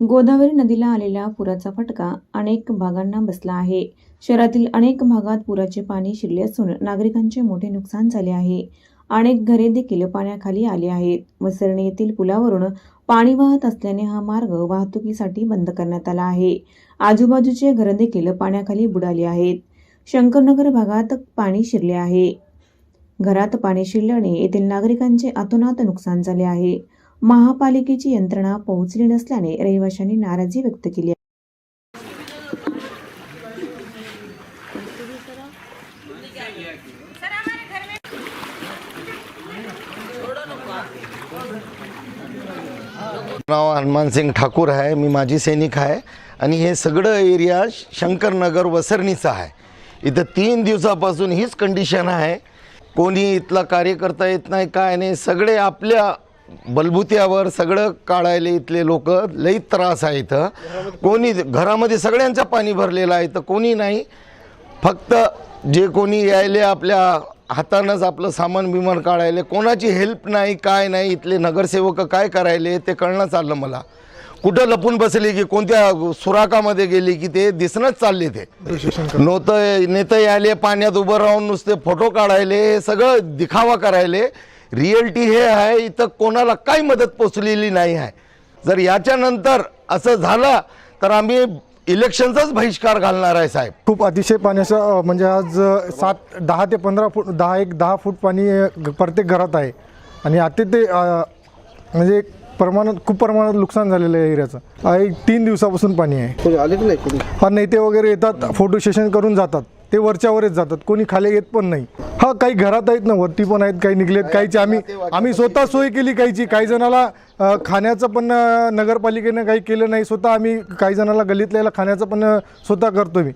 गोदावरी नदीला आलेल्या पुराचा फटका अनेक भागांना बसला आहे. शहरातील अनेक भागात पुराचे पाणी शिरले असून नागरिकांचे मोठे नुकसान झाले आहे. अनेक घरे देखील पाण्याखाली आली आहेत. वसरणी येथील पुलावरून पाणी वाहत असल्याने हा मार्ग वाहतुकीसाठी बंद करण्यात आला आहे. आजूबाजूचे घरं देखील पाण्याखाली बुडाली आहेत. शंकरनगर भागात पाणी शिरले आहे. घरात पाणी शिरल्याने येथील नागरिकांचे अतोनात नुकसान झाले आहे. महापालिकेची यंत्रणा पोहोचली नसल्याने रहिवाशांनी नाराजी व्यक्त केली आहे. नाव हनुमान सिंग ठाकूर आहे मी माजी सैनिक आहे आणि हे सगळं एरिया शंकरनगर वसरणीचं आहे इथं तीन दिवसापासून हीच कंडिशन आहे कोणी इथला कार्यकर्ता येत नाही काय नाही सगळे आपल्या बलबुत्यावर सगळं काढायले इथले लोक लई त्रास आहे इथं. कोणी घरामध्ये सगळ्यांचं पाणी भरलेलं आहे तर कोणी नाही. फक्त जे कोणी यायले आपल्या हातानंच आपलं सामान बिमान काढायले कोणाची हेल्प नाही काय नाही इथले नगरसेवक काय करायले ते कळणं चाललं मला. कुठं लपून बसले की कोणत्या सुराकामध्ये गेली की ते दिसणंच चालले ते. नव्हतं नेतं यायले पाण्यात उभं राहून नुसते फोटो काढायले हे सगळं दिखावा करायले. रिअलिटी हे आहे इथं कोणाला काही मदत पोचलेली नाही आहे. जर याच्यानंतर असं झालं तर आम्ही इलेक्शनचाच बहिष्कार घालणार आहे साहेब. खूप अतिशय पाण्याचं म्हणजे आज सात दहा ते पंधरा फूट दहा एक दहा फूट पाणी प्रत्येक घरात आहे. आणि आता ते म्हणजे प्रमाणात खूप प्रमाणात नुकसान झालेलं आहे एरियाचं. एक तीन दिवसापासून पाणी आहे. कोणी आले की नाही कोणी? हा नेते वगैरे येतात फोटो सेशन करून जातात. ते वरच्यावरच जातात. कोणी खाली येत पण नाही. काही घरात आहेत ना वरती पण आहेत काही निघलेत काहीची आम्ही आम्ही स्वतः सोय केली काहीची काही जणाला खाण्याचं पण नगरपालिकेनं काही केलं नाही स्वतः आम्ही काही जणाला गलीतल्याला खाण्याचं पण स्वतः करतो मी